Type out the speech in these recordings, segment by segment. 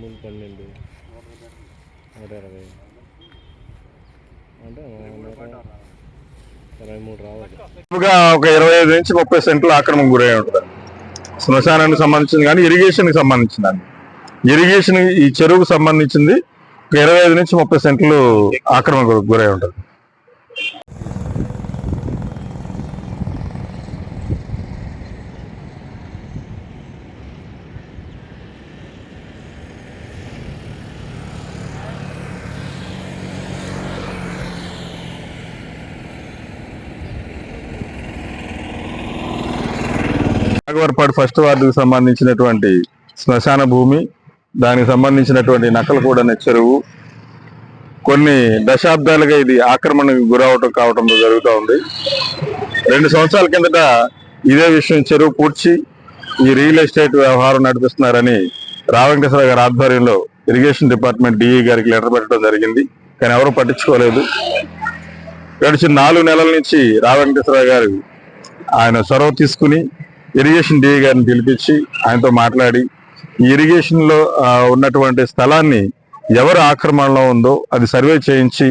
మూడు పన్నెండు. నూట ఇరవై. అంటే ఇరవై మూడు రావాలి. ఒక ఇరవై ఐదు నుంచి ముప్పై సెంట్లు ఆక్రమణ గురై ఉంటుంది. శ్మశానానికి సంబంధించింది కానీ ఇరిగేషన్కి సంబంధించింది ఇరిగేషన్ ఈ చెరువుకు సంబంధించింది ఒక ఇరవై ఐదు నుంచి ముప్పై సెంట్లు ఆక్రమణ గురై ఉంటుంది. నాగవరపాడు ఫస్ట్ వార్డుకు సంబంధించినటువంటి శ్మశాన భూమి దానికి సంబంధించినటువంటి నకలు కూడా చెరువు కొన్ని దశాబ్దాలుగా ఇది ఆక్రమణకు గురవటం కావటం జరుగుతూ ఉంది. రెండు సంవత్సరాల కిందట ఇదే విషయం చెరువు పూడ్చి ఈ రియల్ ఎస్టేట్ వ్యవహారం నడిపిస్తున్నారని రావెంకటేశ్వర గారి ఆధ్వర్యంలో ఇరిగేషన్ డిపార్ట్మెంట్ డిఈ గారికి లెటర్ పెట్టడం జరిగింది. కానీ ఎవరూ పట్టించుకోలేదు. గడిచిన నాలుగు నెలల నుంచి రావెంకటేశ్వర గారు ఆయన చొరవ తీసుకుని ఇరిగేషన్ డిఏ గారిని పిలిపించి ఆయనతో మాట్లాడి ఈ ఉన్నటువంటి స్థలాన్ని ఎవరు ఆక్రమణలో ఉందో అది సర్వే చేయించి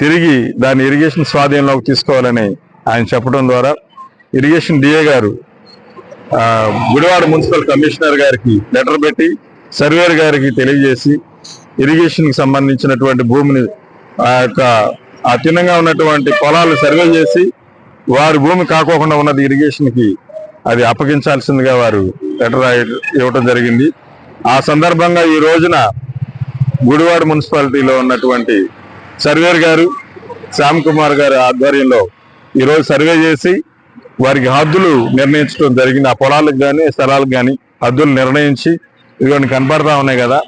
తిరిగి దాన్ని ఇరిగేషన్ స్వాధీనంలోకి తీసుకోవాలని ఆయన చెప్పడం ద్వారా ఇరిగేషన్ డిఏ గారు గుడివాడ మున్సిపల్ కమిషనర్ గారికి లెటర్ పెట్టి సర్వేర్ గారికి తెలియజేసి ఇరిగేషన్కి సంబంధించినటువంటి భూమిని ఆ యొక్క ఆ ఉన్నటువంటి పొలాలు సర్వే చేసి వారి భూమి కాకోకుండా ఉన్నది ఇరిగేషన్కి అది అప్పగించాల్సిందిగా వారు లెటర్ ఇవ్వటం జరిగింది. ఆ సందర్భంగా ఈ రోజున గుడివాడ మున్సిపాలిటీలో ఉన్నటువంటి సర్వేర్ గారు శ్యామ్ కుమార్ గారి ఆధ్వర్యంలో ఈరోజు సర్వే చేసి వారికి హద్దులు నిర్ణయించడం జరిగింది. ఆ పొలాలకు కానీ స్థలాలకు కానీ హద్దులు నిర్ణయించి ఇవన్నీ కనపడతా ఉన్నాయి కదా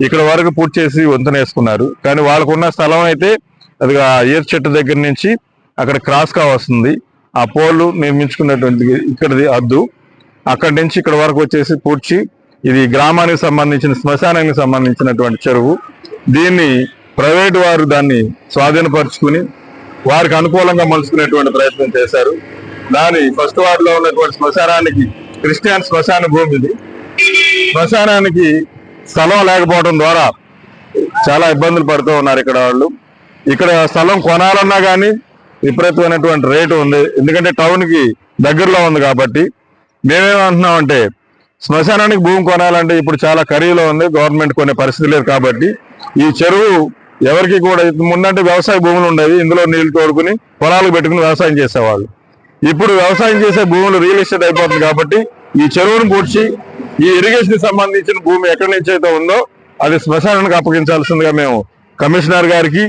ఇక్కడ వరకు పూర్తి చేసి వంతెన వేసుకున్నారు కానీ వాళ్ళకున్న స్థలం అయితే అది ఆ ఏర్ చెట్టు దగ్గర నుంచి అక్కడ క్రాస్గా వస్తుంది ఆ పోలు నిర్మించుకున్నటువంటి ఇక్కడది అద్దు అక్కడి నుంచి ఇక్కడ వరకు వచ్చేసి పూడ్చి ఇది గ్రామానికి సంబంధించిన శ్మశానానికి సంబంధించినటువంటి చెరువు. దీన్ని ప్రైవేట్ వారు దాన్ని స్వాధీనపరుచుకుని వారికి అనుకూలంగా మలుచుకునేటువంటి ప్రయత్నం చేశారు. దాని ఫస్ట్ వార్డులో ఉన్నటువంటి శ్మశానానికి క్రిస్టియన్ శ్మశాన భూమి ఇది. శ్మశానానికి స్థలం లేకపోవడం ద్వారా చాలా ఇబ్బందులు పడుతూ ఉన్నారు ఇక్కడ వాళ్ళు. ఇక్కడ స్థలం కొనాలన్నా కానీ విపరీతమైనటువంటి రేటు ఉంది. ఎందుకంటే టౌన్కి దగ్గరలో ఉంది కాబట్టి. మేమేమంటున్నామంటే శ్మశానానికి భూమి కొనాలంటే ఇప్పుడు చాలా ఖరీదులో ఉంది. గవర్నమెంట్ కొనే పరిస్థితి లేదు కాబట్టి. ఈ చెరువు ఎవరికి కూడా ముందంటే వ్యవసాయ భూములు ఉండేవి. ఇందులో నీళ్ళు తోడుకుని పొలాలకు పెట్టుకుని వ్యవసాయం చేసేవాళ్ళు. ఇప్పుడు వ్యవసాయం చేసే భూములు రియల్ ఎస్టేట్ అయిపోతుంది కాబట్టి ఈ చెరువును పూడ్చి ఈ ఇరిగేషన్ సంబంధించిన భూమి ఎక్కడి నుంచి అయితే ఉందో అది శ్మశానానికి అప్పగించాల్సిందిగా మేము కమిషనర్ గారికి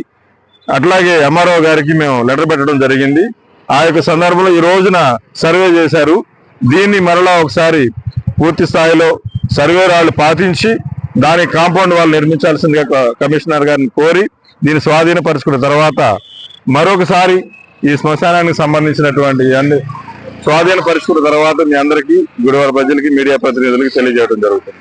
అట్లాగే ఎంఆర్ఓ గారికి మేము లెటర్ పెట్టడం జరిగింది. ఆ యొక్క సందర్భంలో ఈ రోజున సర్వే చేశారు. దీన్ని మరలా ఒకసారి పూర్తి స్థాయిలో సర్వే రాళ్ళు పాటించి దాని కాంపౌండ్ వాళ్ళు నిర్మించాల్సిందిగా కమిషనర్ గారిని కోరి దీన్ని స్వాధీనపరుచుకున్న తర్వాత మరొకసారి ఈ శ్మశానానికి సంబంధించినటువంటి అన్ని స్వాధీనపరుచుకున్న తర్వాత మీ అందరికీ గుడివాడ ప్రజలకి మీడియా ప్రతినిధులకి తెలియజేయడం జరుగుతుంది.